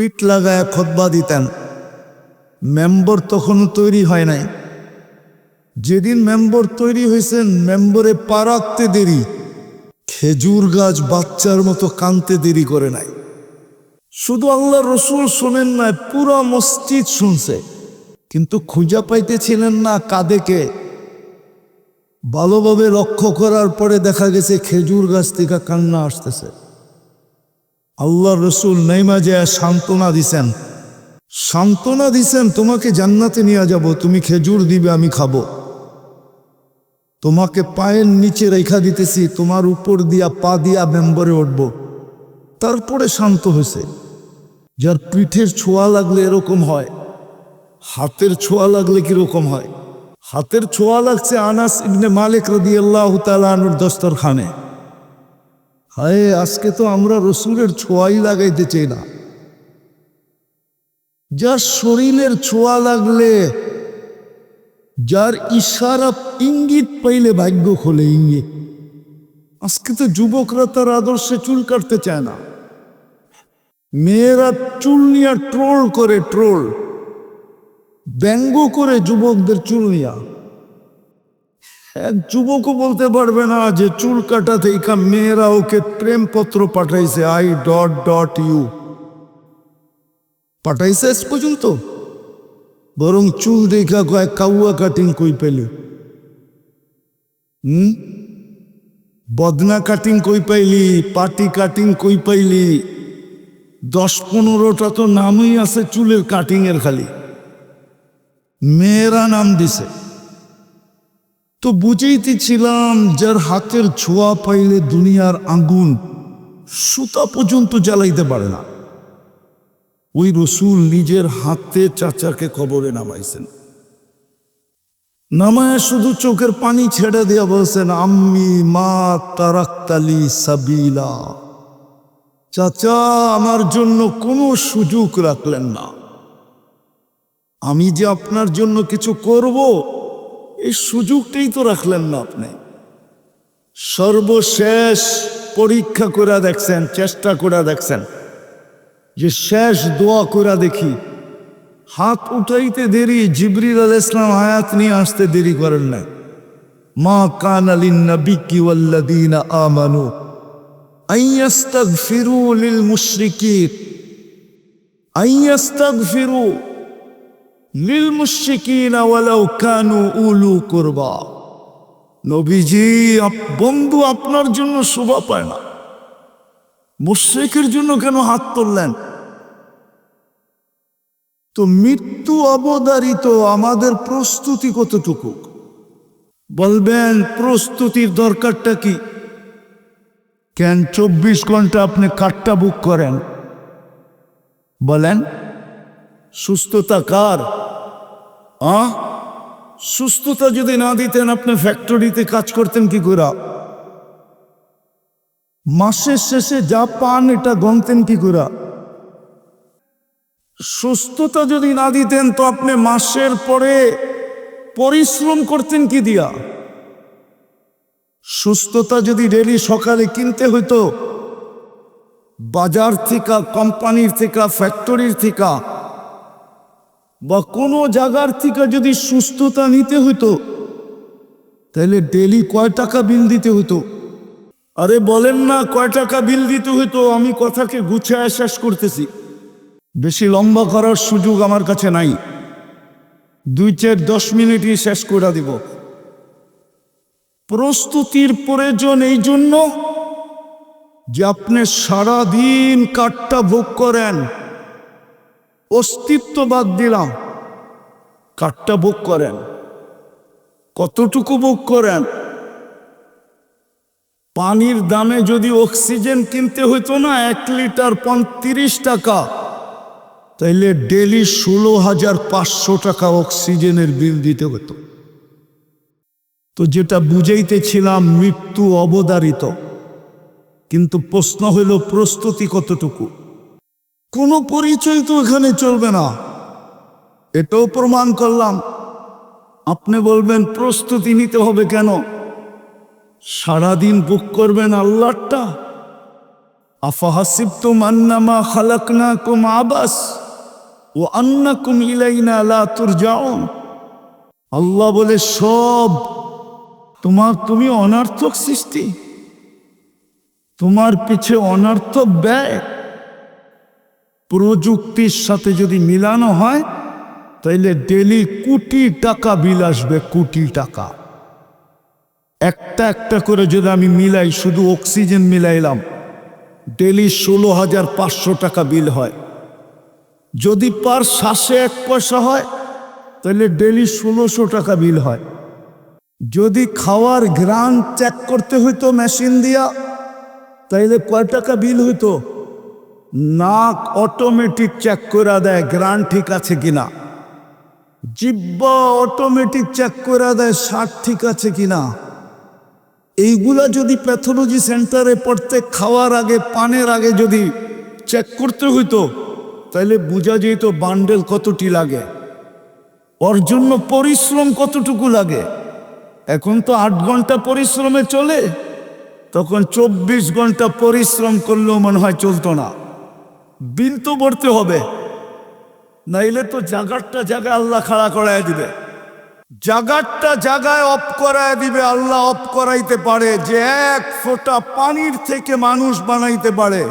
পিঠ লাগায় খতবা দিতেন। মেম্বর তখনও তৈরি হয় নাই। যেদিন মেম্বর তৈরি হয়েছেন মেম্বরে পা রাখতে দেরি। খেজুর গাছ বাচ্চার মতো কানতে দেরি করে নাই। শুধু আল্লাহ রসুল শোনেন না পুরো মসজিদ শুনছে। কিন্তু খুঁজা পাইতেছিলেন না কাদেকে ভালোভাবে লক্ষ্য করার পরে দেখা গেছে খেজুর গাছ থেকে কান্না আসতেছে। আল্লাহ রসুল নেইমা যে সান্ত্বনা দিছেন। সান্ত্বনা দিছেন, তোমাকে জান্নাতে নিয়ে যাব, তুমি খেজুর দিবে, আমি খাব। তোমাকে পায়ের নিচে রেখা দিতেছি, তোমার উপর দিয়া পা দিয়া মেম্বরে উঠব। তারপরে শান্ত হয়েছে যার পিঠের ছোঁয়া লাগলে এরকম হয়। হাতের ছোঁয়া লাগলে কীরকম হয়? হাতের ছোঁয়া লাগছে আনাস ইবনে মালিক রদি আল্লাহ তালুর দস্তরখানে। হায়, আজকে তো আমরা রসুলের ছোঁয়াই লাগাইতে চাই না। যার শরীরের ছোঁয়া লাগলে, যার ইশারা ইঙ্গিত পাইলে ভাগ্য খোলে ইঙ্গিত। আজকে তো যুবকরা তার আদর্শে চুল কাটতে চায় না। মেয়েরা চুল নিয়ে ট্রোল করে, ট্রোল। ব্যঙ্গ করে যুবকদের চুল নিয়া। যুবকও বলতে পারবে না যে চুল কাটা থেকে মেয়েরা ওকে প্রেমপত্র পাঠাইছে আই ডট ডট ইউ পাঠাইছে আজ পর্যন্ত। বরং চুল দেখা কয় কাউয়া কাটিং কই পেলি। হুম? বদনা কাটিং কই পাইলি, পাটি কাটিং কই পাইলি? দশ পনেরোটা তো নামই আছে চুলের কাটিং এর খালি। মেয়েরা নাম দিছে। তো বুঝেইতেছিলাম যার হাতের ছোঁয়া পাইলে দুনিয়ার আগুন সুতা পর্যন্ত জ্বালাইতে পারে না। ওই রসুল নিজের হাতে চাচাকে কবরে নামাইছেন। নামায় শুধু চোখের পানি ছেড়ে দিয়া বলছেন, আম্মি মা তারাক্তালি সাবিলা। চাচা, আমার জন্য কোনো সুযোগ রাখলেন না। আমি যে আপনার জন্য কিছু করব এই সুযোগটাই তো রাখলেন না আপনি। সর্বশেষ পরীক্ষা করে দেখছেন, চেষ্টা করে দেখছেন, যে শেষ দোয়া করে দেখি, হাত উঠাইতে দেরি, জিবরিল আল ইসলাম হায়াত নিয়ে আসতে দেরি করেন না। মা কান আলিন আমানু আইয়াস্তাগফিরু লিল মুশরিকিন। আইয়াস্তাগফিরু কুরবা। নবীজি বন্ধু আপনার জন্য শোভা পায় না। মুশ্রিকের জন্য কেন হাত তুললেন? তো মৃত্যু অবধারিত আমাদের প্রস্তুতি কতটুকু? বলবেন, প্রস্তুতির দরকারটা কি? কেন চব্বিশ ঘণ্টা আপনি কাঠটা বুক করেন? বলেন সুস্থতা কার? আ? সুস্থতা যদি না দিতেন, আপনি ফ্যাক্টরিতে কাজ করতেন কি করে? মাসের শেষে যা পান, এটা গনতেন কি করে? সুস্থতা যদি না দিতেন, তো আপনি মাসের পরে পরিশ্রম করতেন কি দিয়া? সুস্থতা যদি ডেলি সকালে কিনতে হইতো, বাজার থেকে, কোম্পানির থেকে ফ্যাক্টরির থেকে বা কোনো জায়গার থেকে যদি সুস্থতা নিতে হইতো, তাহলে ডেলি কয় টাকা বিল দিতে হতো আরে বলেন না, কয় টাকা বিল দিতে হইতো? আমি কথাকে গুছায় শেষ করতেছি। বেশি লম্বা করার সুযোগ আমার কাছে নাই। দুই চার দশ মিনিটই শেষ করে দিব। প্রস্তুতির প্রয়োজন এই জন্য যে আপনি সারাদিন কাঠটা ভোগ করেন। অস্তিত্ব বাদ দিলাম। কাঠটা ভোগ করেন। কতটুকু ভোগ করেন? পানির দামে যদি অক্সিজেন কিনতে হইতো না, এক লিটার পঁয়ত্রিশ টাকা, তাইলে ডেলি ষোলো হাজার পাঁচশো টাকা অক্সিজেনের বিল দিতে হতো তো যেটা বুঝাইতেছিলাম, মৃত্যু অবদারিত কিন্তু প্রশ্ন হইল, প্রস্তুতি কতটুকু? কোনো পরিচয় তো এখানে চলবে না। এটাও প্রমাণ করলাম। আপনি বলবেন, প্রস্তুতি নিতে হবে কেন? সারাদিন বুক করবেন আল্লাহটা? আফাহাসিবতুম আন্নামা খালাকনাকুম আবাস ও আন্নাকুম ইলাইনা লা তুরজাউন। আল্লাহ বলে, সব তোমার, তুমি অনার্থক সৃষ্টি। তোমার পিছে অনার্থক ব্যয়। প্রযুক্তির সাথে যদি মিলানো হয়, তাইলে ডেলি কোটি টাকা বিল আসবে, কোটি টাকা। একটা একটা করে যদি আমি মিলাই, শুধু অক্সিজেন মিলাইলাম, ডেলি ষোলো হাজার পাঁচশো টাকা বিল হয়। যদি পার শ্বাসে এক পয়সা হয় তাহলে ডেলি ষোলোশো টাকা বিল হয়। যদি খাওয়ার গ্রান চেক করতে হইতো মেশিন দিয়া, তাইলে কয় টাকা বিল হইতো? নাক অটোমেটিক চেক করে দেয় গ্রান ঠিক আছে কিনা? জিব্বা অটোমেটিক চেক করে দেয় শার্ট ঠিক আছে কিনা? এইগুলা যদি প্যাথোলজি সেন্টারে পড়তে, খাওয়ার আগে, পানের আগে যদি চেক করতে হইতো তাহলে বোঝা যেত বান্ডেল কতটি লাগে। ওর জন্য পরিশ্রম কতটুকু লাগে? এখন তো আট ঘণ্টা পরিশ্রমে চলে, তখন চব্বিশ ঘণ্টা পরিশ্রম করলেও মনে হয় চলতো না। বিল তো ভরতে হবে। নাইলে তো জাগারটা জায়গায় আল্লাহ খাড়া করায় দিবে। জাগারটা জায়গায় অফ করায় দিবে, আল্লাহ অফ করাইতে পারে। যে এক ফোঁটা পানির থেকে মানুষ বানাইতে পারে।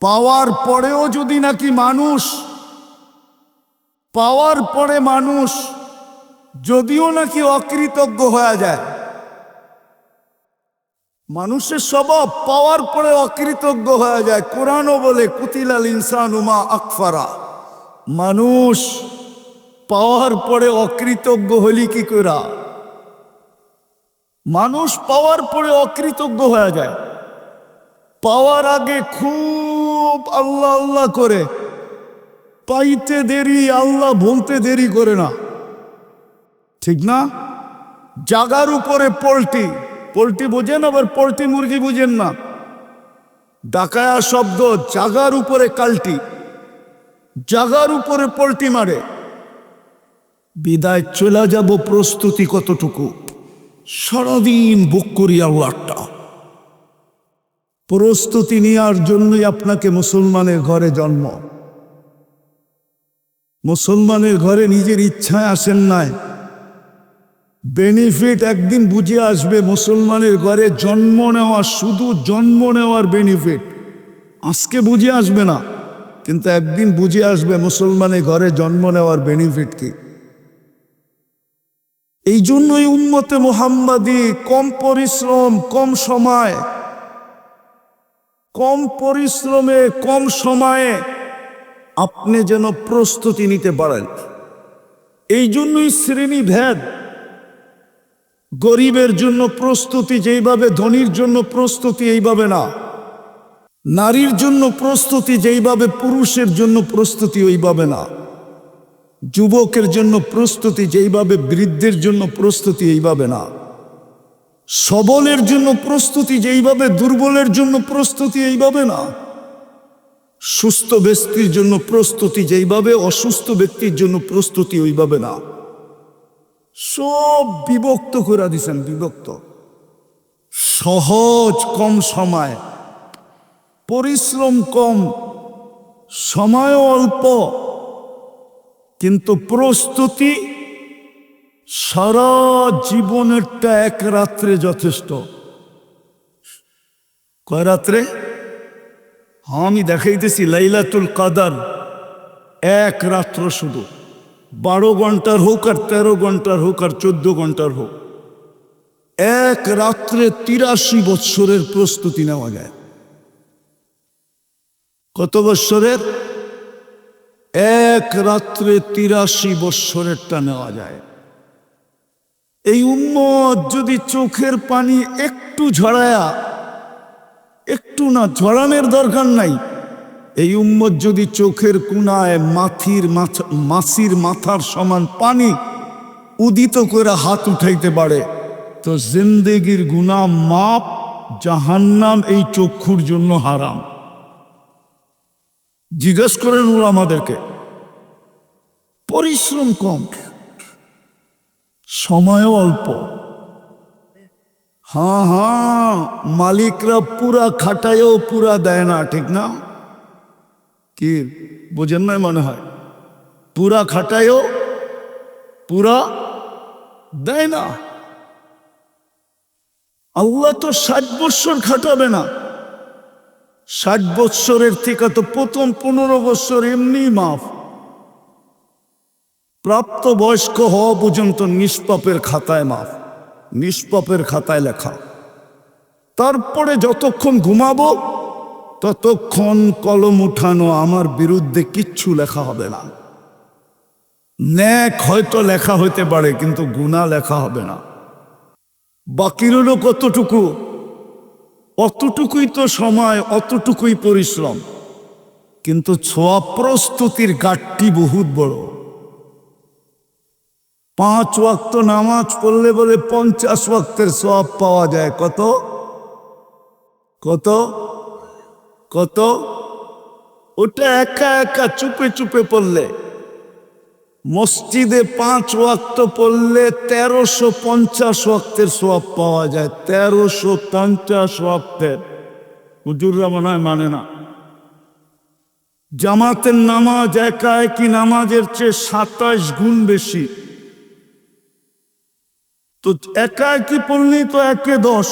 পাওয়ার পরেও যদি নাকি মানুষ, পাওয়ার পরে মানুষ, যদিও নাকি অকৃতজ্ঞ হয়ে যায়। মানুষের স্বভাব পাওয়ার পরে অকৃতজ্ঞ হয়ে যায়। কোরআনও বলে, কুতিলাল ইনসান উমা আকফারা। মানুষ পাওয়ার পরে অকৃতজ্ঞ হলি কি করা মানুষ পাওয়ার পরে অকৃতজ্ঞ হয়ে যায়। পাওয়ার আগে খুব আল্লাহ আল্লাহ করে। পাইতে দেরি, আল্লাহ বলতে দেরি করে না। ঠিক না? জাগার উপরে পোল্ট্রি। পোল্ট্রি বোঝেন, আবার পোল্ট্রি মুরগি বুঝেন না। ডাকায়া শব্দ জাগার উপরে কালটি, জাগার উপরে পোল্ট্রি মারে। বিদায় চলে যাব প্রস্তুতি কতটুকু? সারাদিন বুক করি আল্লাহটা প্রস্তুতি নেওয়ার জন্যই আপনাকে মুসলমানের ঘরে জন্ম। মুসলমানের ঘরে নিজের ইচ্ছায় আসেন নাই। বেনিফিট একদিন বুঝে আসবে মুসলমানের ঘরে জন্ম নেওয়া, শুধু জন্ম নেওয়ার বেনিফিট আজকে বুঝে আসবে না, কিন্তু একদিন বুঝে আসবে মুসলমানের ঘরে জন্ম নেওয়ার বেনিফিট কি। এই জন্যই উন্মতে মোহাম্মদী কম পরিশ্রম, কম সময়। কম পরিশ্রমে, কম সময়ে আপনি যেন প্রস্তুতি নিতে পারেন। এই জন্যই শ্রেণি ভেদ গরিবের জন্য প্রস্তুতি যেইভাবে ধনীর জন্য প্রস্তুতি এইভাবে না নারীর জন্য প্রস্তুতি যেইভাবে পুরুষের জন্য প্রস্তুতি ওইভাবে না যুবকের জন্য প্রস্তুতি যেইভাবে বৃদ্ধের জন্য প্রস্তুতি এইভাবে না সবলের জন্য প্রস্তুতি যেইভাবে দুর্বলের জন্য প্রস্তুতি এইভাবে না সুস্থ ব্যক্তির জন্য প্রস্তুতি যেইভাবে অসুস্থ ব্যক্তির জন্য প্রস্তুতি ওইভাবে না সব বিভক্ত করে দিছেন, বিভক্ত। সহজ কম সময়, পরিশ্রম কম সময় অল্প, কিন্তু প্রস্তুতি সারা জীবনেরটা এক রাত্রে যথেষ্ট। কয় রাত্রে? আমি দেখাইতেছি লাইলাতুল কাদার, এক রাত্র শুধু। বারো ঘণ্টার হোক আর তেরো ঘণ্টার হোক আর চোদ্দ ঘণ্টার হোক, এক রাত্রে তিরাশি বৎসরের প্রস্তুতি নেওয়া যায়। কত বৎসরের? এক রাত্রে তিরাশি বৎসরেরটা নেওয়া যায়। এই উম্মত যদি চোখের পানি একটু ঝরায়া, একটু না, ঝরানোর দরকার নাই এই উম্মত যদি চোখের কুনায় মাথির মাথা, মাসির মাথার সমান পানি উদিত করে হাত উঠাইতে পারে, তো জিন্দেগির গুণা মাপ জাহান্নাম এই চক্ষুর জন্য হারাম। জিজ্ঞেস করেন ওরা আমাদেরকে, পরিশ্রম কম, সময়ও অল্প। হ্যাঁ হ্যাঁ মালিকরা পুরা খাটায়ও পুরা দেয় না, ঠিক না? কি বোঝেন নাই মনে হয়। পুরা খাটায়ও পুরা দেয় না। আল্লাহ তো ষাট বৎসর খাটাবে না। ষাট বৎসরের থেকে তো প্রথম পনেরো বৎসর এমনি মাফ। প্রাপ্ত বয়স্ক হওয়া পর্যন্ত নিষ্পাপের খাতায় মাফ, নিষ্পাপের খাতায় লেখা। তারপরে যতক্ষণ ঘুমাবো ততক্ষণ কলম উঠানো আমার বিরুদ্ধে কিচ্ছু লেখা হবে না। ন্যাক হয়তো লেখা হইতে পারে, কিন্তু গুণা লেখা হবে না। বাকি রইল কতটুকু? অতটুকুই তো সময়, অতটুকুই পরিশ্রম। কিন্তু ছোয়া প্রস্তুতির গাঠটি বহুত বড়। পাঁচ ওয়াক্ত নামাজ পড়লে বলে পঞ্চাশ ওয়াক্তের সব পাওয়া যায়। কত? কত? কত? ওটা একা একা চুপে চুপে পড়লে। মসজিদে পাঁচ ওয়াক্ত পড়লে তেরোশো পঞ্চাশ ওয়াক্তের সোয়াব পাওয়া যায়, তেরোশো পঞ্চাশ ওয়াক্তের। হুজুররা মনে হয় মানে না। জামাতের নামাজ একা একই নামাজের চেয়ে সাতাশ গুণ বেশি। তো একা একই পড়লেই তো একে দশ।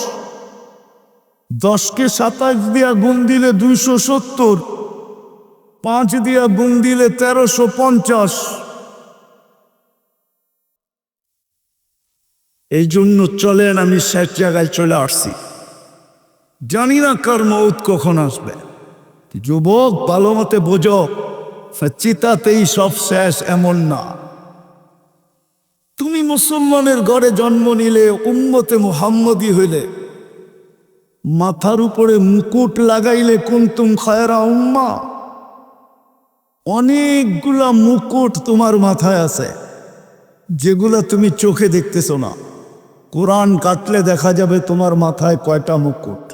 দশকে সাতাশ দিয়া গুণ দিলে দুইশো সত্তর, পাঁচ দিয়া গুণ দিলে তেরোশো পঞ্চাশ। এই জন্য চলেন আমি শেষ জায়গায় চলে আসছি। জানি না কার মৌত কখন আসবে। যুবক, ভালো মতে বোঝো চিতাতেই সব শেষ এমন না। তুমি মুসলমানের ঘরে জন্ম নিলে, উম্মতে মুহাম্মদি হইলে মাথার উপরে মুকুট লাগাইলে কুন্তুম খায়রা উম্মা। অনেকগুলা মুকুট তোমার মাথায় আছে, যেগুলা তুমি চোখে দেখতেছো না। কোরআন কাটলে দেখা যাবে তোমার মাথায় কয়টা মুকুট।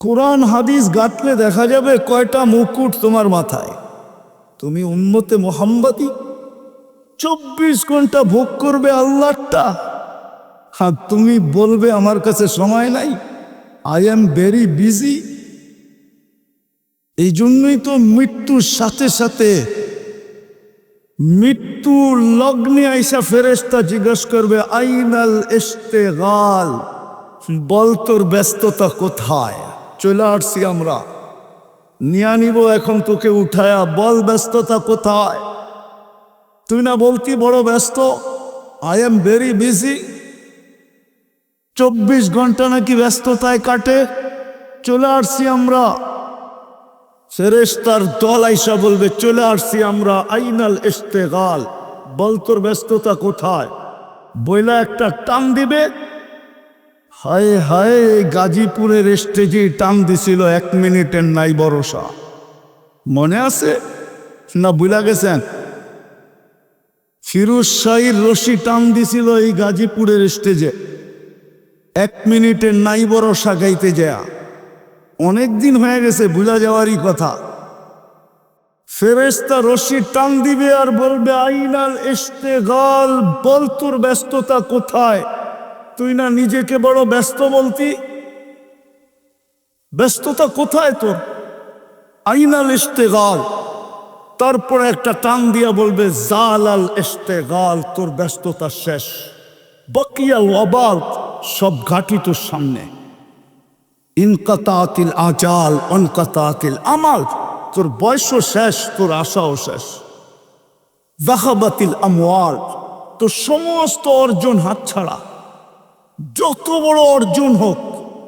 কোরআন হাদিস গাঁটলে দেখা যাবে কয়টা মুকুট তোমার মাথায়। তুমি উন্মতে মোহাম্মদী, চব্বিশ ঘণ্টা ভোগ করবে আল্লাহটা হ্যাঁ তুমি বলবে আমার কাছে সময় নাই। আই এম ভেরি বিজি এই জন্যই তো মৃত্যুর সাথে সাথে মৃত্যুর লগ্নে আইসা ফেরেস্তা জিজ্ঞেস করবে, আইনাল ইস্তেগাল বল তোর ব্যস্ততা কোথায়? চলে আসছি আমরা। নিয়ে নিব এখন তোকে উঠায়া। বল ব্যস্ততা কোথায়? তুই না বলতি বড় ব্যস্ত? আই এম ভেরি বিজি চব্বিশ ঘণ্টা নাকি ব্যস্ততায় কাটে। চলে আসছি আমরা। ফেরেস্তার দল আইসা বলবে, চলে আসছি আমরা আইনাল ইস্তেগাল বল তোর ব্যস্ততা কোথায়? বইলা একটা টান দিবে। হায় হায় গাজীপুরের স্টেজে টান দিছিল এক মিনিটের নাই ভরসা। মনে আছে? না বুলা গেছেন? ফিরোজ শাহীর রশি টান দিছিল এই গাজীপুরের স্টেজে। এক মিনিটের নাই ভরসা গাইতে যায়। অনেক দিন হয়ে গেছে, বুঝা যাওয়ারই কথা। ফেরেস্তা রশি টান দিবে আর বলবে, আইনাল এসতে ইস্তেগাল বল তোর ব্যস্ততা কোথায়? তুই না নিজেকে বড় ব্যস্ত বলতি? ব্যস্ততা কোথায় তোর? আইনাল ইস্তেগাল তারপরে একটা টান দিয়া বলবে জাল আল ইস্তেগাল তোর ব্যস্ততা শেষ। বকিয়াল ওয়াবাল সব ঘাটি তোর সামনে। ইনকাতাতিল আজাল, অনকাতাতিল আমাল। তোর বয়সও শেষ, তোর আশাও শেষ। জাহাবাতিল আমওয়াল, তোর সমস্ত অর্জন হাতছাড়া যত বড় অর্জন হোক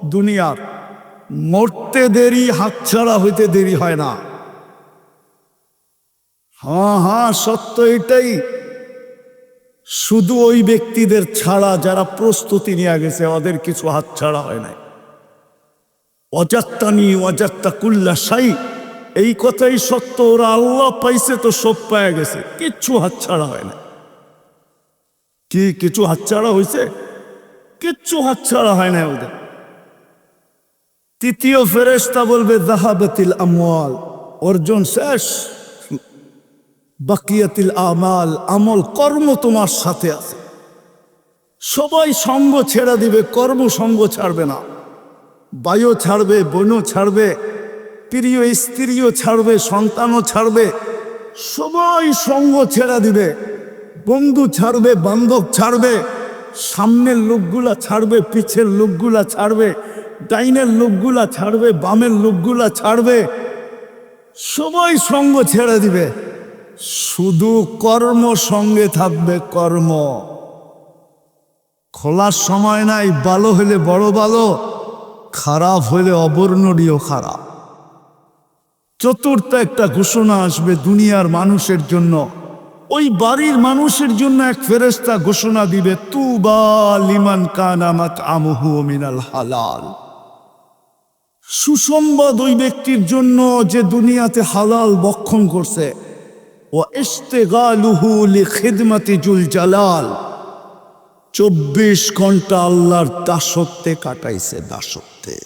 দুনিয়ার, মরতে দেরি হাতছাড়া হইতে দেরি হয় না। হ্যাঁ হ্যাঁ সত্য এটাই। শুধু ওই ব্যক্তিদের ছাড়া যারা প্রস্তুতি নিয়ে গেছে, ওদের কিছু হাত ছাড়া হয় নাই। অজাত্তানি অজাত্তা কুল্লা সাই এই কথাই সত্য, ওরা আল্লাহ পাইছে তো সব পায়ে গেছে, কিচ্ছু হাতছাড়া হয় না কি, কিছু হাতছাড়া হয়েছে কিচ্ছু হাতছাড়া হয় না ওদের। তৃতীয় ফেরেস্তা বলবে জাহাবাতিল আমওয়াল অর্জন শেষ। বাকিয়াতিল আমাল, আমল, কর্ম তোমার সাথে আছে। সবাই সঙ্গ ছেড়ে দিবে, কর্ম সঙ্গ ছাড়বে না। বায়ু ছাড়বে, বোনও ছাড়বে প্রিয় স্ত্রীও ছাড়বে, সন্তানও ছাড়বে। সবাই সঙ্গ ছেড়ে দিবে, বন্ধু ছাড়বে, বান্ধব ছাড়বে, সামনের লোকগুলা ছাড়বে, পিছের লোকগুলা ছাড়বে, ডাইনের লোকগুলা ছাড়বে, বামের লোকগুলা ছাড়বে। সবাই সঙ্গ ছেড়ে দিবে। শুধু কর্ম সঙ্গে থাকবে কর্ম। খোলার সময় নাই ভালো হলে বড় ভালো খারাপ হলে অবর্ণনীয় খারাপ। চতুর্থ একটা ঘোষণা আসবে দুনিয়ার মানুষের জন্য। ওই বাড়ির মানুষের জন্য এক ফেরেস্তা ঘোষণা দিবে তু বা লিমান কানামাত আমহু মিনাল হালাল। সুসংবাদ ওই ব্যক্তির জন্য যে দুনিয়াতে হালাল বক্ষণ করছে। ও ইস্তেগালুহু জালাল। চব্বিশ ঘণ্টা আল্লাহর দাসত্বে কাটাইছে দাসত্বে।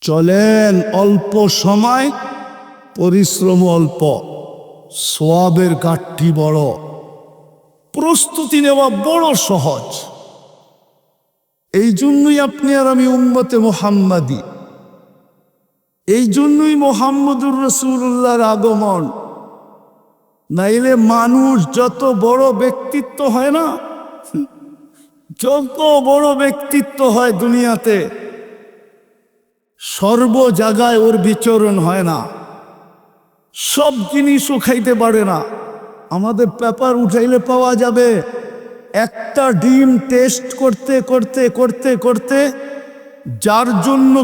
চলেন অল্প সময়, পরিশ্রম অল্প, সোয়াবের কাঠটি বড়। প্রস্তুতি নেওয়া বড় সহজ। এই জন্যই আপনি আর আমি উম্মতে মোহাম্মদী এই জন্যই মোহাম্মদুর রসুল্লাহর আগমন। নাইলে মানুষ যত বড় ব্যক্তিত্ব হয় না, যত বড় ব্যক্তিত্ব হয় দুনিয়াতে, সর্ব জায়গায় ওর বিচরণ হয় না। সব জিনিসও খাইতে পারে না। আমাদের পেপার উঠাইলে পাওয়া যাবে, একটা ডিম টেস্ট করতে করতে করতে করতে, যার জন্য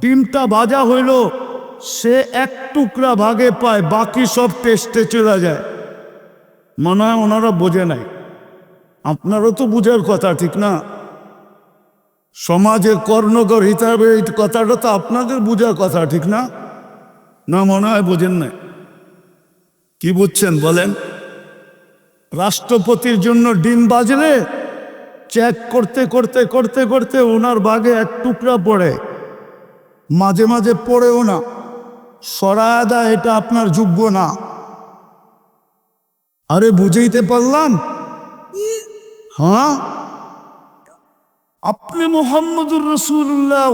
ডিমটা ভাজা হইল, সে এক টুকরা ভাগে পায়, বাকি সব টেস্টে চলে যায়। মনে হয় ওনারা বোঝে নাই। আপনারও তো বুঝার কথা, ঠিক না? সমাজের কর্ণকর হিসাবে এই কথাটা তো আপনাদের বুঝার কথা, ঠিক না? না, মনে হয় বোঝেন না কি বুঝছেন, বলেন? রাষ্ট্রপতির জন্য ডিম বাজলে চেক করতে করতে করতে করতে ওনার বাগে এক টুকরা পড়ে। মাঝে মাঝে পড়েও না। সরায়াদা, এটা আপনার যোগ্য না। আরে বুঝাইতে পারলাম? হ্যাঁ? আপনি মোহাম্মদুর রসুল্লাহ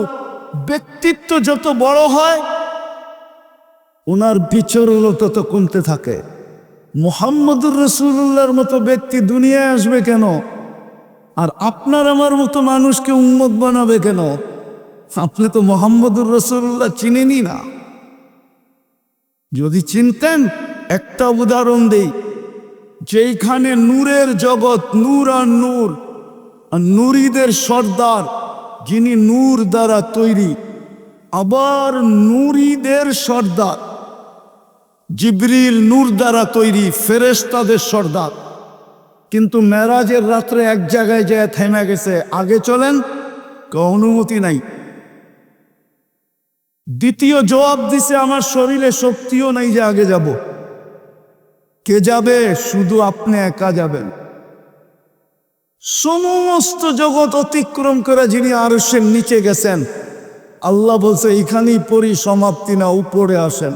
ব্যক্তিত্ব যত বড় হয়, ওনার বিচরণও তত কমতে থাকে। মোহাম্মদুর রসুল্লাহর মতো ব্যক্তি দুনিয়ায় আসবে কেন? আর আপনার আমার মতো মানুষকে উন্মত বানাবে কেন? আপনি তো মোহাম্মদুর রসুল্লাহ চিনেনি না। যদি চিনতেন, একটা উদাহরণ দেই, যেইখানে নূরের জগৎ নূর আর নূর, আর নুরিদের সর্দার, যিনি নূর দ্বারা তৈরি, আবার নুরিদের সর্দার, জিবরিল নূর দ্বারা তৈরি, ফেরেশতাদের সর্দার। কিন্তু মেরাজের রাত্রে এক জায়গায় যায় থেমে গেছে, আগে চলেন অনুমতি নাই। দ্বিতীয় জবাব দিছে, আমার শরীরে শক্তিও নাই যে আগে যাব। কে যাবে? শুধু আপনি একা যাবেন। সমস্ত জগৎ অতিক্রম করে যিনি আরসের নিচে গেছেন, আল্লাহ বলছে এখানেই পরিসমাপ্তি না, উপরে আসেন।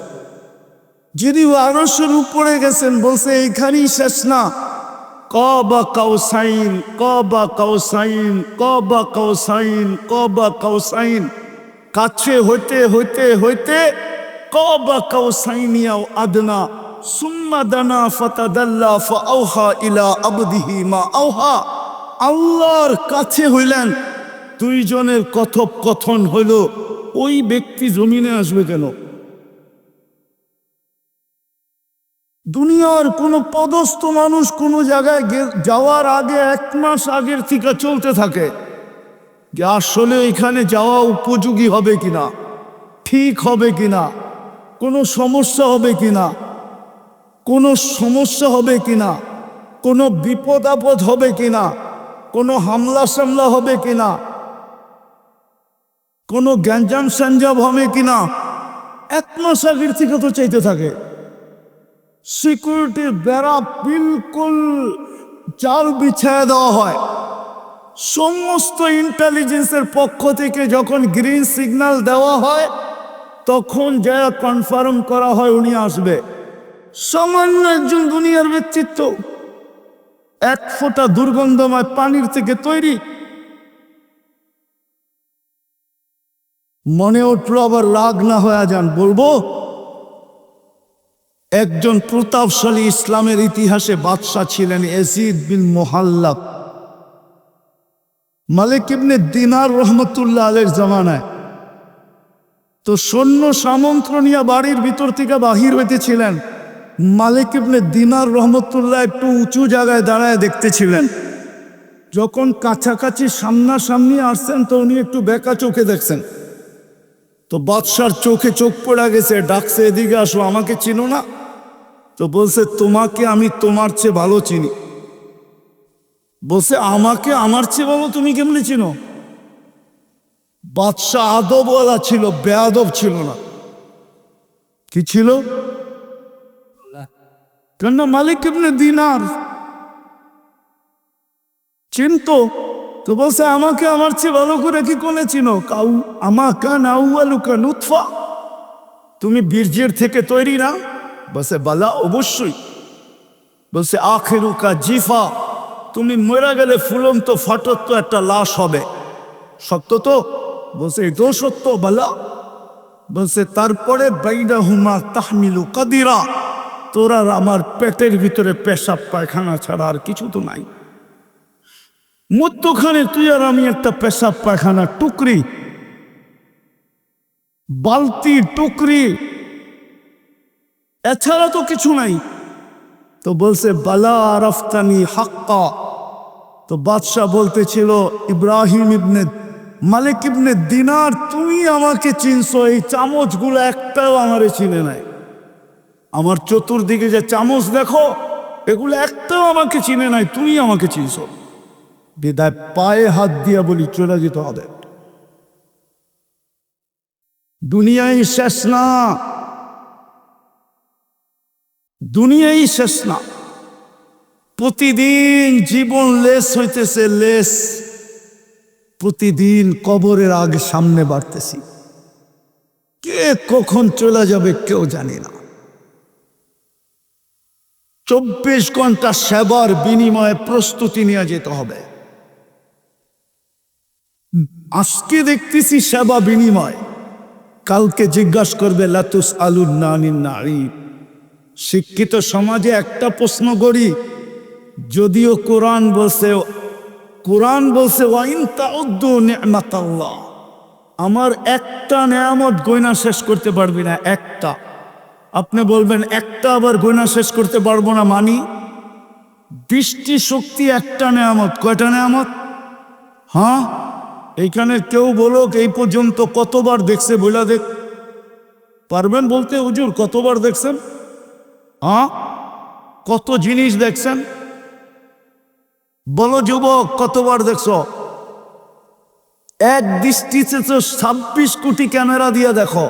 যিনি আরসের উপরে গেছেন, বলছে, এইখানেই শেষ না। কবা কাউসাইন কবা কাউসাইন কবা কাউসাইন কবা কাউসাইন। কাছে হইতে হইতে হইতে আদনা ইলা মা আল্লাহর কাছে হইলেন, দুইজনের কথোপকথন হইল, ওই ব্যক্তি জমিনে আসবে কেন? দুনিয়ার কোনো পদস্থ মানুষ কোনো জায়গায় যাওয়ার আগে এক মাস আগের থেকে চলতে থাকে। যে আসলে এখানে যাওয়া উপযোগী হবে কিনা ঠিক হবে কিনা কোনো সমস্যা হবে কিনা কোনো সমস্যা হবে কিনা কোনো বিপদ আপদ হবে কিনা কোনো হামলা সামলা হবে কিনা কোনো গ্যাঞ্জাম সঞ্জাম হবে কিনা এক মাস আগের থেকে তো চাইতে থাকে। সিকিউরিটির বেড়া বিলকুল জাল বিছায় দেওয়া হয়। সমস্ত ইন্টেলিজেন্সের পক্ষ থেকে যখন গ্রিন সিগন্যাল দেওয়া হয়, তখন যা কনফার্ম করা হয় উনি আসবে। সামান্য একজন দুনিয়ার ব্যক্তিত্ব। এক ফোঁটা দুর্গন্ধময় পানির থেকে তৈরি। মনে উঠল আবার রাগ না হয়ে যান, বলব, একজন প্রতাপশালী ইসলামের ইতিহাসে বাদশাহ ছিলেন এজিদ বিন মোহাল্লাব। মালিক ইবনে দিনার রহমতুল্লাহ আলের জামানায়। তো সৈন্য সামন্ত্রণীয় বাড়ির ভিতর থেকে বাহির হইতেছিলেন। মালিক ইবনে দিনার রহমতুল্লাহ একটু উঁচু জায়গায় দাঁড়ায় দেখতেছিলেন। যখন কাছাকাছি সামনাসামনি আসছেন তো উনি একটু বেকা চোখে দেখছেন। তো বাদশার চোখে চোখ পড়া গেছে, ডাকছে, এদিকে আসো, আমাকে চিনো না। তো বলছে, তোমাকে আমি তোমার চেয়ে ভালো চিনি। বলছে, আমাকে আমার চেয়ে ভালো তুমি কেমনি চিনো? বাদশাহ আদবওয়ালা ছিল বেয়াদব ছিল না। কি ছিল? কেন মালিক এমনি দিনার? চিনতো? তো বলছে, আমাকে আমার চেয়ে ভালো করে কি কোনে চিনো? কাউ, আমাকা নাউয়ালুকা নুৎফা তুমি বীর্যের থেকে তৈরি না? বলছে, বালা, অবশ্যই। বলছে, আখেরুকা জিফা। তুমি মরে গেলে ফুলন্ত ফটত তো একটা লাশ হবে। সত্য তো? বলছে, এটাও সত্য, বালা। বলছে, তারপরে বাইনা হুমা তাহমিলু কাদিরা। তোর আমার পেটের ভিতরে পেশাব, পায়খানা ছাড়া আর কিছু তো নাই। মধ্যখানে তুই আর আমি একটা পেশাব, পায়খানা টুকরি, বালতি টুকরি, এছাড়া তো কিছু নাই। তো বলছে, বালা আরফতানি হাক্কা। তো বাদশাহ বলতেছিল, ইব্রাহিম ইবনে, মালিক ইবনে দিনার, তুমি আমাকে চিনছো, এই চামচগুলো একটাও আমারে চিনে নাই। আমার চতুর্দিকে যে চামচ দেখো, এগুলো একটাও আমাকে চিনে নাই, তুমি আমাকে চিনছো। বিদায়, পায়ে হাত দিয়া বলি, চলে যেতে হবে। দুনিয়াই শেষ না। দুনিয়াই শেষ না। প্রতিদিন জীবন লেস হইতেছে, লেস। প্রতিদিন কবরের আগে সামনে বাড়তেছি। কে কখন চলে যাবে কেউ জানি না। চব্বিশ ঘণ্টা সেবার বিনিময়ে প্রস্তুতি নিয়ে যেতে হবে। আজকে দেখতেছি সেবা বিনিময়। কালকে জিজ্ঞাসা করবে লাতুস আলুর নানি নারী শিক্ষিত সমাজে একটা প্রশ্ন করি, যদিও কোরআন বলছে কোরআন বলছে আমার একটা নেয়ামত গয়না শেষ করতে পারবি না, একটা। আপনি বলবেন, একটা আবার গয়না শেষ করতে পারব না মানি? বৃষ্টি শক্তি একটা নেয়ামত। কয়টা নেয়ামত? হ্যাঁ? এইখানে কেউ বলুক, এই পর্যন্ত কতবার দেখছে বইলা দেখ? পারবেন বলতে? হুজুর, কতবার দেখছেন? হ্যাঁ? কত জিনিস দেখছেন? বলো যুবক, কতবার দেখছ? এক দৃষ্টিতে তো ছাব্বিশ কোটি ক্যামেরা দিয়ে দেখো।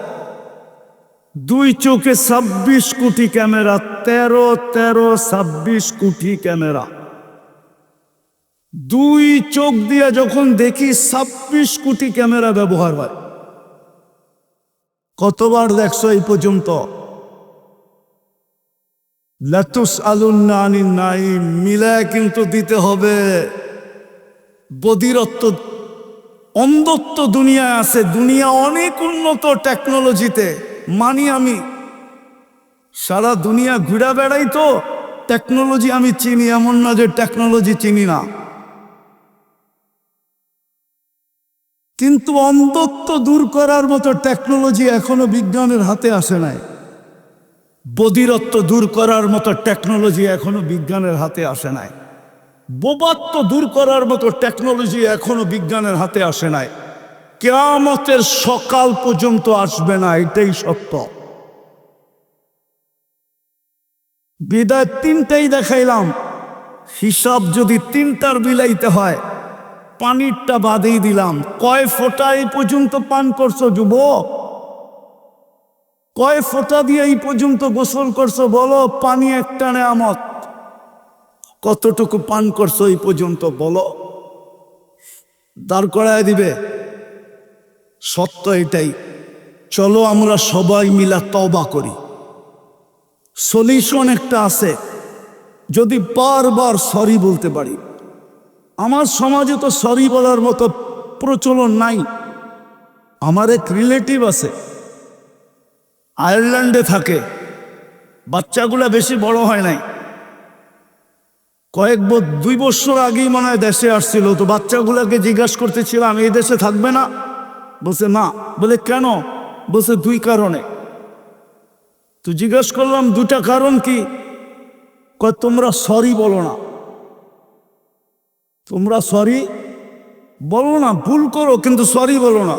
দুই চোখে ছাব্বিশ কোটি ক্যামেরা, তেরো তেরো, ছাব্বিশ কোটি ক্যামেরা। দুই চোখ দিয়ে যখন দেখি ছাব্বিশ কোটি ক্যামেরা ব্যবহার হয়। কতবার দেখছ এই পর্যন্ত? লাতুস আলুন্না আনিন নাই মিলায় কিন্তু দিতে হবে। বদিরত্ব, অন্ধত্ব দুনিয়ায় আছে। দুনিয়া অনেক উন্নত টেকনোলজিতে, মানি আমি। সারা দুনিয়া ঘুরা বেড়াই তো, টেকনোলজি আমি চিনি, এমন না যে টেকনোলজি চিনি না। কিন্তু অন্ধত্ব দূর করার মতো টেকনোলজি এখনও বিজ্ঞানের হাতে আসে নাই। বদিরত্ব দূর করার মতো টেকনোলজি এখনও বিজ্ঞানের হাতে আসে নাই। বোবাত্ম দূর করার মতো টেকনোলজি এখনও বিজ্ঞানের হাতে আসে নাই। কেয়ামতের সকাল পর্যন্ত আসবে না, এটাই সত্য। বিদায় তিনটাই দেখাইলাম। হিসাব যদি তিনটার বিলাইতে হয়, পানিরটা বাদেই দিলাম। কয় ফোঁটা এই পর্যন্ত পান করছ, যুবক? কয় ফোঁটা দিয়ে এই পর্যন্ত গোসল করছ বলো, পানি একটা নেয়ামত কতটুকু পান করছ এই পর্যন্ত বলো। দাঁড় করায় দিবে। সত্য এটাই। চলো আমরা সবাই মিলা তবা করি। সলিউশন একটা আছে। যদি বারবার সরি বলতে পারি। আমার সমাজে তো সরি বলার মতো প্রচলন নাই। আমার এক রিলেটিভ আছে। আয়ারল্যান্ডে থাকে। বাচ্চাগুলা বেশি বড় হয় নাই। কয়েক দুই বছর আগেই মনে হয় দেশে আসছিল। তো বাচ্চাগুলাকে জিজ্ঞাসা করতেছিলাম এই দেশে থাকবে না? বলছে, না। বলে, কেন? বলছে, দুই কারণে। তো জিজ্ঞেস করলাম দুটা কারণ কি? কয়, তোমরা সরি বলো না। তোমরা সরি বলো না, ভুল করো, কিন্তু সরি বলো না।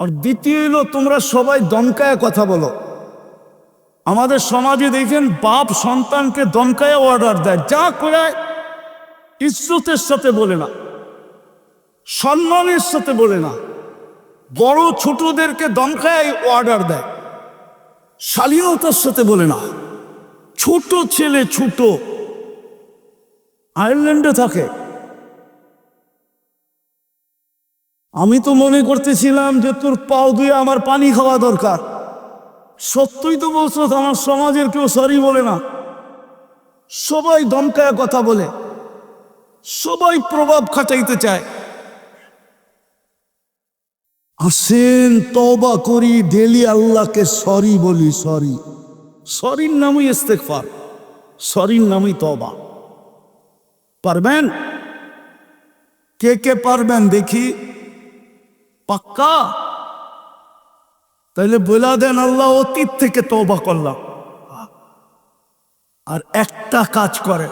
আর দ্বিতীয় হলো, তোমরা সবাই দমকায় কথা বলো। আমাদের সমাজে দেখেন বাপ সন্তানকে দমকায় অর্ডার দেয়, যা করে ইজ্জতের সাথে বলে না, সম্মানের সাথে বলে না, বড় ছোটদেরকে দমকায় অর্ডার দেয়, শালীনতার সাথে বলে না। ছোট ছেলে, ছোট, আয়ারল্যান্ডে থাকে আমি তো মনে করতেছিলাম যে তোর পাও দিয়ে আমার পানি খাওয়া দরকার। সত্যই তো বলছো, আমার সমাজের কেউ সরি বলে না। সবাই দমকায় কথা বলে। সবাই প্রভাব খাটাইতে চায়। আসেন তবা করি, ডেলি আল্লাহকে সরি বলি, সরি। সরির নামই ইস্তেকফার সরির নামই তবা পারবেন? কে কে পারবেন দেখি। পাক্কা? তাইলে বলা দেন আল্লাহ অতীত থেকে তবা করলাম। আর একটা কাজ করে,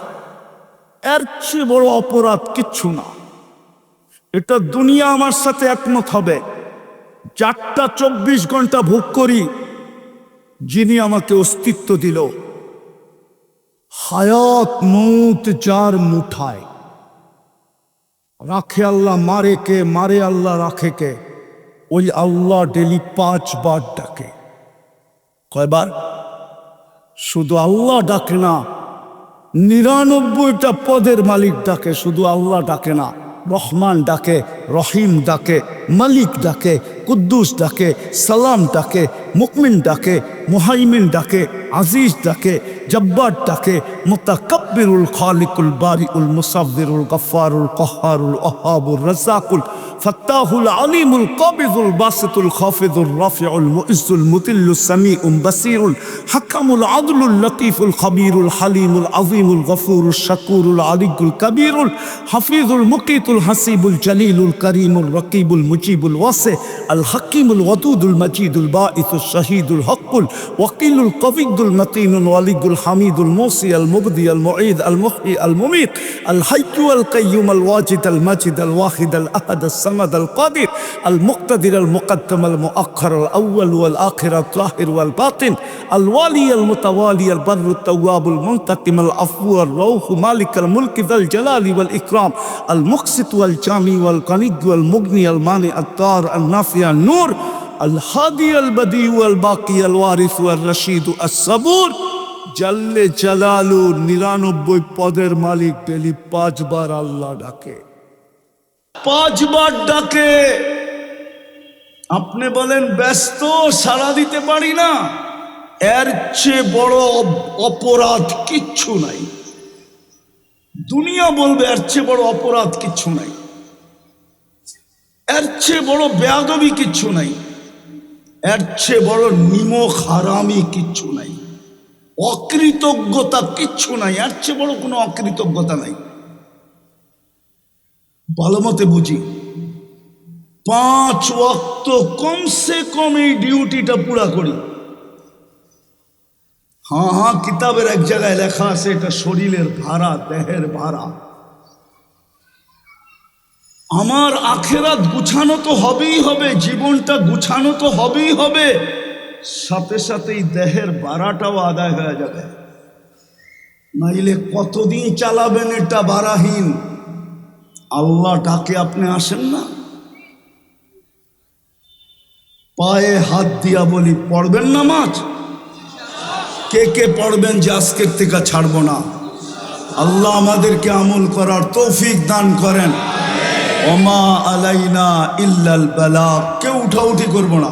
এর চেয়ে বড় অপরাধ কিচ্ছু না। এটা দুনিয়া আমার সাথে একমত হবে। চারটা চব্বিশ ঘণ্টা ভোগ করি, যিনি আমাকে অস্তিত্ব দিল। হায়াত, মৌত যার মুঠায়। রাখে আল্লাহ, মারে কে, মারে আল্লাহ, রাখে কে? ওই আল্লাহ ডেলি পাঁচবার ডাকে। কয়বার? শুধু আল্লাহ ডাকে না, নিরানব্বইটা পদের মালিক ডাকে, শুধু আল্লাহ ডাকে না, রহমান ডাকে, রহিম ডাকে, মালিক ডাকে কুদ্দুস ডাকে সালাম ডাকে মুকমিন ডাকে মুহাইমিন ডাকে আজিজ ডাকে জব্বার ডাকে মুতাকাব্বিরুল খালিকুল বারিউল মুসাব্বিরুল গফফারুল কহ্হারুল ওহাবুর রাজ্জাকুল ফাত্তাহুল আলিমুল কাবিদুল বাসিতুল খাফিদুল রাফিউল মুইজ্জুল মুতিল্লুস সামিউল বাসিরুল হাকামুল আদলুল লতিফুল খবীরুল হালিমুল আজিমুল গফুরুল শাকুরুল আলিকুল কবীরুল হাফিজুল মুকিতুল হাসিবুল জলিলুল করিমুল রকিবুল মুজিবুল ওয়াসি الحكيم الودود المجيد البائث الشهيد الحق الوكيل القوي المتين الولي الحميد الموصي المبدي المعيد المحيي المميت الحي القيوم الواجد المجد الواحد الأحد الصمد القادر المقتدر المقدم المؤخر الأول والآخر الظاهر والباطن الوالي المتوالي البر التواب المنتقم العفو الروح مالك الملك ذا الجلال والإكرام المقسط والجامي والقني والمغني المانع الدار النافع আল নূর, আল হাদি, আল বদি, আল বাকি, আল ওয়ারিস আল রশিদ আল সবুর। জাল্লে জালালু নিরানব্বই পদের মালিক পেলি পাঁচবার আল্লাহ ডাকে। পাঁচবার ডাকে। আপনি বলেন, ব্যস্ত সারা দিতে পারি না। এর চেয়ে বড় অপরাধ কিচ্ছু নাই। দুনিয়া বলবে, এর চেয়ে বড় অপরাধ কিচ্ছু নাই। এর চেয়ে বড় বেয়াদবি কিচ্ছু নাই। এর চেয়ে বড় নিমক হারামি কিচ্ছু নাই। অকৃতজ্ঞতা কিচ্ছু নাই। এর চেয়ে বড় কোনো অকৃতজ্ঞতা নাই। ভালো মতে বুঝি, পাঁচ ওয়াক্ত কমসে কম এই ডিউটিটা পুরা করি। হ্যাঁ হ্যাঁ কিতাবের এক জায়গায় লেখা আছে, এটা শরীরের ভাড়া দেহের ভাড়া আমার আখেরাত গুছানো তো হবেই হবে, জীবনটা গুছানো তো হবেই হবে। সাথে সাথেই দেহের ভাড়াটাও আদায় হয়ে যাবে। নাইলে কতদিন চালাবেন এটা ভাড়াহীন আল্লাহ ডাকে, আপনি আসেন না? পায়ে হাত দিয়া বলি, পড়বেন নামাজ? কে কে পড়বেন যে আজকের থেকে ছাড়বো না? আল্লাহ আমাদেরকে আমল করার তৌফিক দান করেন। ওমা আলাইনা ইল্লাল বালা কেউ উঠাউঠি করব না।